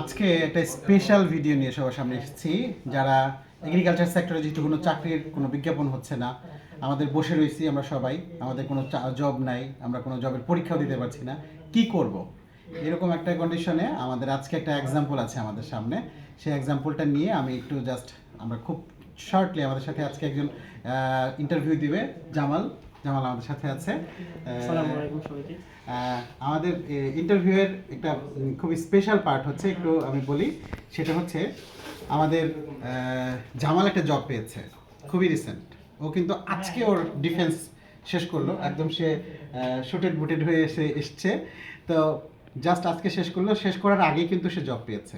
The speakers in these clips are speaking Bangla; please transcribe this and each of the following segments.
আজকে একটা স্পেশাল ভিডিও নিয়ে সবার সামনে এসেছি, যারা এগ্রিকালচার সেক্টরে যেহেতু কোনো চাকরির কোনো বিজ্ঞাপন হচ্ছে না, আমাদের বসে রয়েছি আমরা সবাই, আমাদের কোনো জব নাই, আমরা কোনো জবের পরীক্ষাও দিতে পারছি না, কি করব? এরকম একটা কন্ডিশনে আমাদের আজকে একটা এক্সাম্পল আছে আমাদের সামনে, সেই এক্সাম্পলটা নিয়ে আমি একটু জাস্ট আমরা খুব শর্টলি আমাদের সাথে আজকে একজন ইন্টারভিউ দিবে, জামাল। জামাল আমাদের সাথে আছে। আমাদের ইন্টারভিউয়ের একটা খুবই স্পেশাল পার্ট হচ্ছে একটু আমি বলি। সেটা হচ্ছে আমাদের জামাল একটা জব পেয়েছে খুবই রিসেন্ট ও কিন্তু আজকে ওর ডিফেন্স শেষ করল। একদম সে শুটেড বুটেড হয়ে এসে এসছে। তো জাস্ট আজকে শেষ করল। শেষ করার আগেই কিন্তু সে জব পেয়েছে।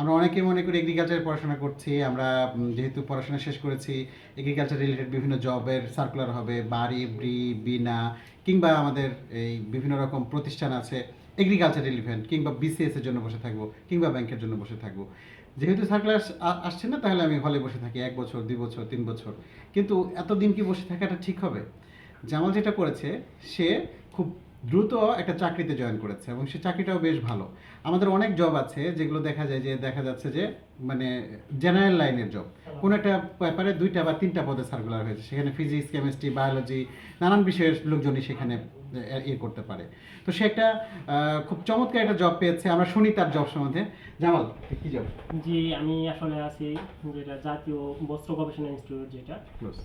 আমরা অনেকে মনে করি এগ্রিকালচারে পড়াশোনা করছি, আমরা যেহেতু পড়াশোনা শেষ করেছি এগ্রিকালচার রিলেটেড বিভিন্ন জবের সার্কুলার হবে, বাড়ি, ব্রি বিনা কিংবা আমাদের এই বিভিন্ন রকম প্রতিষ্ঠান আছে এগ্রিকালচার রিলিভেন্ট কিংবা বিসিএস এর জন্য বসে থাকব, কিংবা ব্যাংকের জন্য বসে থাকব। যেহেতু সার্কুলার আসছে না, তাহলে আমি হলে বসে থাকি, এক বছর, দুই বছর, তিন বছর। কিন্তু এতদিন কি বসে থাকাটা ঠিক হবে? জামাল যেটা করেছে, সে খুব দ্রুত একটা চাকরিতে জয়েন করেছে এবং সে চাকরিটাও বেশ ভালো। আমাদের অনেক জব আছে যেগুলো দেখা যায় যে দেখা যাচ্ছে যে মানে জেনারেল লাইনের জব কোনো একটা ব্যাপারে দুইটা বা তিনটা পদে সার্কুলার হয়েছে। সেখানে ফিজিক্স কেমিস্ট্রি বায়োলজি নানান বিষয়ের লোকজনই সেখানে ইয়ে করতে পারে। তো সে একটা খুব চমৎকার একটা জব পেয়েছে। আমরা শুনি তার জব সম্বন্ধে। জামাল কি জব জি আমি আসলে আছি যেটা জাতীয় বস্ত্র গবেষণা ইনস্টিটিউট যেটা।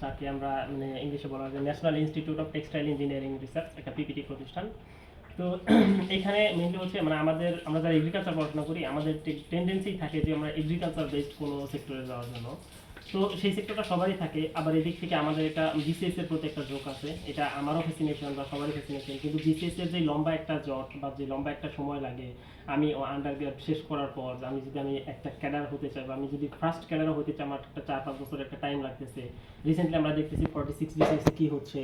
তাকে আমরা মানে ইংলিশে বলা হয় national institute of textile engineering research একটা পিপিটি প্রতিষ্ঠান। তো এখানে মেনলি হচ্ছে মানে আমাদের আমরা যারা এগ্রিকালচার পড়াশোনা করি আমাদের টেন্ডেন্সি থাকে যে আমরা এগ্রিকালচার বেসড কোনো সেক্টরে যাওয়ার জন্য। তো সেই সেক্টরটা সবারই থাকে, আবার এদিক থেকে আমাদের এটা বিসিএস এর প্রতি একটা ঝোঁক আছে। এটা আমারও ফ্যাসিনেশন বা সবারই ফ্যাসিনেশন কিন্তু বিসিএস এর যে লম্বা একটা জট বা যে লম্বা একটা সময় লাগে, আমি আন্ডার শেষ করার পর, আমি যদি আমি একটা ক্যাডার হতে চাই বা আমি যদি ফার্স্ট ক্যাডারও হতে চাই, আমার একটা চার পাঁচ বছর একটা টাইম লাগতেছে। রিসেন্টলি আমরা দেখতেছি ফর্টি সিক্স বিসিএস কি হচ্ছে,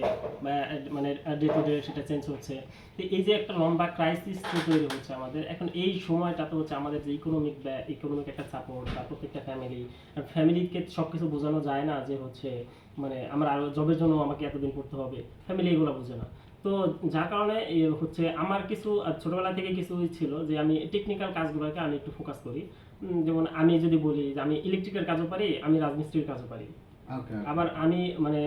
বা মানে ডে টু ডে সেটা চেঞ্জ হচ্ছে। তো এই যে একটা লম্বা ক্রাইসিস তৈরি হচ্ছে আমাদের, এখন এই সময়টা তো হচ্ছে আমাদের যে ইকোনমিক ইকোনমিক একটা সাপোর্ট বা প্রত্যেকটা ফ্যামিলি ফ্যামিলিকে সব কিছু বোঝানো যায় না যে হচ্ছে মানে আমার জবের জন্য আমাকে এতদিন পড়তে হবে। ফ্যামিলি এগুলো বোঝে না। তো যার কারণে হচ্ছে আমার কিছু ছোটবেলা থেকে কিছু ছিল যে আমি টেকনিক্যাল কাজগুলোকে আমি একটু ফোকাস করি। যেমন আমি যদি বলি যে আমি ইলেকট্রিকের কাজও পারি, আমি রাজমিস্ত্রির কাজও পারি। আবার আমি মানে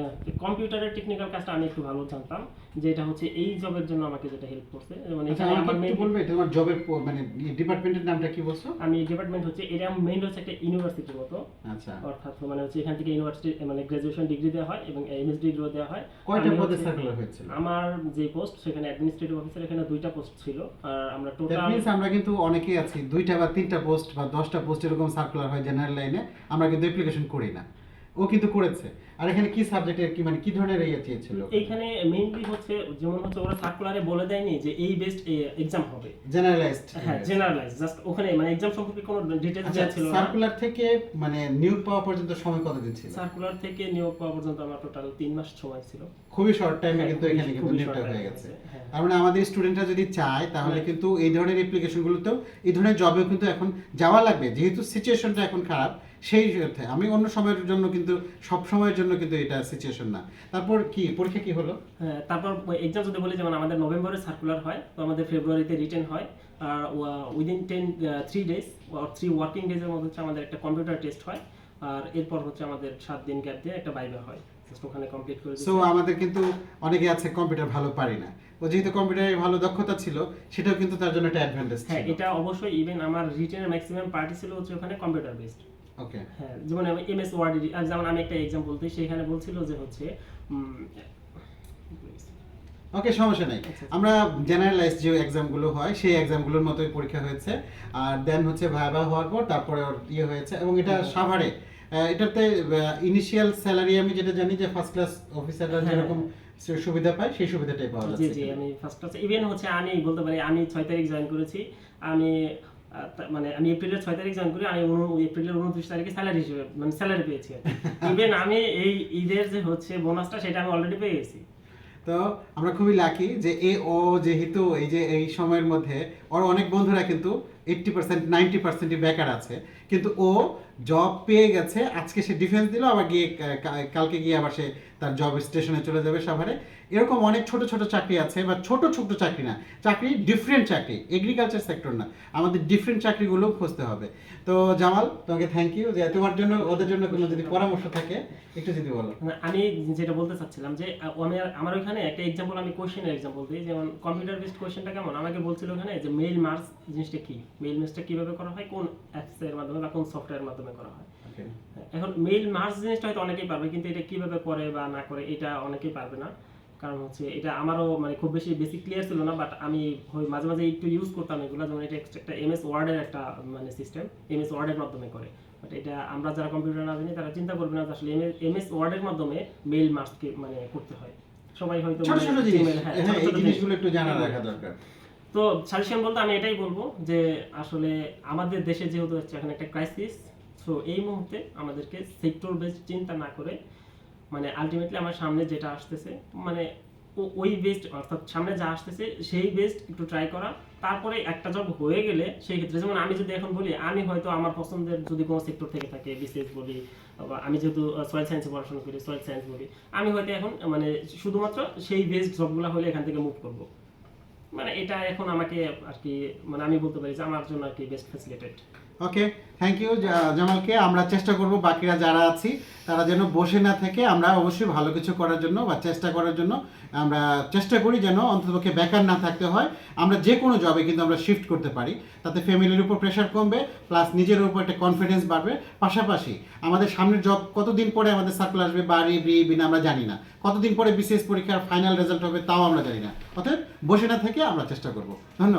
কম্পিউটারের টেকনিক্যাল কাজটা আমি একটু ভালো জানতাম যে এটা হচ্ছে এই জবের জন্য আমাকে যেটা হেল্প করছে। মানে আচ্ছা এখানে আমার একটু main- বলবে তোমার জবের মানে ডিপার্টমেন্টের নামটা কি বলছো? আমি ডিপার্টমেন্ট হচ্ছে এটা মেইন হচ্ছে একটা ইউনিভার্সিটির মতো। আচ্ছা। অর্থাৎ মানে হচ্ছে এখান থেকে ইউনিভার্সিটি মানে গ্রাজুয়েশন ডিগ্রি দেওয়া হয় এবং এমএস ডিগ্রিও দেওয়া হয়। কয়টা পদে সার্কুলার হয়েছিল? আমার যে পোস্ট সেখানে অ্যাডমিনিস্ট্রেটিভ অফিসার এখানে দুইটা পোস্ট ছিল আর আমরা টোটাল মিন্স আমরা কিন্তু অনেকেই আছি দুইটা বা তিনটা পোস্ট বা দশটা পোস্ট এরকম সার্কুলার হয় জেনারেল লাইনে আমরা কিন্তু অ্যাপ্লিকেশন করি না। ও কিন্তু করেছে। আর এখানে কি সাবজেক্টের কি মানে কি ধরনের ইয়ে চেয়েছিল? এইখানে মেইনলি হচ্ছে যেমন হচ্ছে ওরা সার্কুলারে বলে দেয়নি যে এই বেস্ট এক্সাম হবে। জেনারেলাইজড হ্যাঁ জেনারেলাইজ জাস্ট ওখানে মানে এক্সাম সম্পর্কে কোনো ডিটেলস আচ্ছা দেওয়া ছিল না। সার্কুলার থেকে মানে নিয়োগ পাওয়া পর্যন্ত সময় কতদিন ছিল? সার্কুলার থেকে নিয়োগ পাওয়া পর্যন্ত আমার টোটাল তিন মাস সময় ছিল। খুবই শর্ট টাইমে হ্যাঁ, কিন্তু এখানে কিন্তু নিয়োগটা হয়ে গেছে। হ্যাঁ। তার মানে আমাদের স্টুডেন্টরা যদি চায় তাহলে হ্যাঁ। কিন্তু এই ধরনের অ্যাপ্লিকেশনগুলোতেও এই ধরনের জবেও কিন্তু এখন যাওয়া লাগবে। যেহেতু সিচুয়েশনটা এখন খারাপ সেই অর্থে আমি অন্য সময়ের জন্য কিন্তু সব সময়ের জন্য কিন্তু এটা সিচুয়েশন না। তারপর কি? পরীক্ষা কি হলো? হ্যাঁ তারপর এক্সাম যদি বলি যেমন আমাদের নভেম্বরে সার্কুলার হয় তো আমাদের ফেব্রুয়ারিতে রিটেন হয়। আর within ten three days three working ডেজের মধ্যে হচ্ছে আমাদের একটা কম্পিউটার টেস্ট হয়। আর এরপর হচ্ছে আমাদের সাত দিন গ্যাপ দিয়ে একটা বাইবা হয়। ওখানে কমপ্লিট করে সো আমাদের কিন্তু অনেকে আছে কম্পিউটার ভালো পারি না। ও যেহেতু কম্পিউটারে ভালো দক্ষতা ছিল সেটাও কিন্তু তার জন্য একটা অ্যাডভান্টেজ হ্যাঁ এটা অবশ্যই ইভেন আমার রিটেনের ম্যাক্সিমাম পার্টি ছিল হচ্ছে ওখানে কম্পিউটার বেসড ওকে হ্যাঁ যেমন এম এস ওয়ার্ড যেমন আমি একটা এক্সাম্পল দিই সেখানে বলছিল যে হচ্ছে ওকে সমস্যা নেই। আচ্ছা। আমরা জেনারেলাইজ যে এক্সামগুলো হয় সেই এক্সামগুলোর মতোই পরীক্ষা হয়েছে। আর দেন হচ্ছে ভাইবা হওয়ার পর তারপরে ইয়ে হয়েছে এবং এটা সাভারে। এটাতে ইনিশিয়াল স্যালারি আমি যেটা জানি যে ফার্স্ট ক্লাস অফিসাররা হ্যাঁ। যেরকম সুবিধা পায় সেই সুবিধাটাই পাওয়া জি যাচ্ছে জি আমি ফার্স্ট ক্লাসে ইভেন হচ্ছে আমি বলতে পারি আমি ছয় তারিখ জয়েন করেছি আমি মানে আমি এপ্রিলের ছয় তারিখ জয়েন করি আমি এপ্রিলের উনত্রিশ তারিখে স্যালারি হিসেবে মানে স্যালারি পেয়েছি ইভেন আমি এই ঈদের যে হচ্ছে বোনাসটা সেটা আমি অলরেডি পেয়ে গেছি। তো আমরা খুবই লাকি যে এ ও যেহেতু এই যে এই সময়ের মধ্যে ওর অনেক বন্ধুরা কিন্তু এইট্টি পার্সেন্ট নাইনটি পার্সেন্টই বেকার আছে। কিন্তু ও জব পেয়ে গেছে। আজকে সে ডিফেন্স দিল, আবার গিয়ে কালকে গিয়ে আবার সে তার জব স্টেশনে চলে যাবে সাভারে। এরকম অনেক ছোট ছোট চাকরি আছে, বা ছোট ছোট চাকরি না। চাকরি ডিফারেন্ট চাকরি এগ্রিকালচার সেক্টর না। আমাদের ডিফারেন্ট চাকরিগুলো খুঁজতে হবে। তো জামাল, তোমাকে থ্যাংক ইউ যে তোমার জন্য, ওদের জন্য কোনো যদি পরামর্শ থাকে, একটু যদি বলো। আমি যেটা বলতে চাচ্ছিলাম যে আমি আমার ওইখানে একটা এক্সাম্পল আমি কোশ্চেনের এক্সাম্পল দিই। যেমন কম্পিউটার বেসড কোশ্চেনটা কেমন? আমাকে বলছিল ওখানে যে মেইল মার্কস জিনিসটা কি? মেইল মার্কসটা কীভাবে করা হয়? কোন অ্যাপসের মাধ্যমে? বা কোন সফটওয়্যারের মাধ্যমে করা হয়। এখন মেইল মার্কস জিনিসটা হয়তো অনেকেই পারবে কিন্তু এটা কীভাবে করে বা না করে এটা অনেকেই পারবে না। কারণ হচ্ছে এটা আমারও মানে খুব বেশি বেসিক ক্লিয়ার ছিল না বাট আমি মাঝে মাঝে একটু ইউজ করতাম এগুলো। যেমন এটা একটা এমএস ওয়ার্ডের একটা মানে সিস্টেম এমএস ওয়ার্ডের মাধ্যমে করে। বাট এটা আমরা যারা কম্পিউটার না জানি তারা চিন্তা করবে না আসলে এমএস ওয়ার্ডের মাধ্যমে মেইল মার্কসকে মানে করতে হয়। সবাই হয়তো ছোট ছোট জিনিস। হ্যাঁ এই জিনিসগুলো একটু জানা রাখা দরকার। তো সাজেশন বলতে আমি এটাই বলব যে আসলে আমাদের দেশে যেহেতু হচ্ছে এখন একটা ক্রাইসিস সো এই মুহূর্তে আমাদেরকে সেক্টর বেসড চিন্তা না করে মানে আলটিমেটলি আমার সামনে যেটা আসতেছে মানে ওই বেস্ট অর্থাৎ সামনে যা আসতেছে সেই বেস্ট একটু ট্রাই করা। তারপরে একটা জব হয়ে গেলে সেই ক্ষেত্রে যেমন আমি যদি এখন বলি, আমি হয়তো আমার পছন্দের যদি কোনো সেক্টর থেকে থাকে বিসিএস বলি, বা আমি যেহেতু সয়েল সায়েন্সে পড়াশোনা করি সয়েল সায়েন্স বলি, আমি হয়তো এখন মানে শুধুমাত্র সেই বেসড জবগুলো হলে এখান থেকে মুভ করব। মানে এটা এখন আমাকে আর কি মানে আমি বলতে পারি যে আমার জন্য আর কি best facilitated okay thank you জামালকে আমরা চেষ্টা করব বাকিরা যারা আছি, তারা যেন বসে না থেকে আমরা অবশ্যই ভালো কিছু করার জন্য বা চেষ্টা করার জন্য আমরা চেষ্টা করি যেন অন্ততপক্ষে বেকার না থাকতে হয়। আমরা যে কোনো জবে কিন্তু আমরা শিফট করতে পারি। তাতে ফ্যামিলির উপর প্রেশার কমবে প্লাস নিজের উপর একটা কনফিডেন্স বাড়বে। পাশাপাশি আমাদের সামনের জব কতদিন পরে আমাদের সার্কেল আসবে, বাড়ি বিনা, আমরা জানি না। কতদিন পরে বিসিএস পরীক্ষার ফাইনাল রেজাল্ট হবে, তাও আমরা জানি না। অতএব বসে না থেকে আমরা চেষ্টা করব। ধন্যবাদ।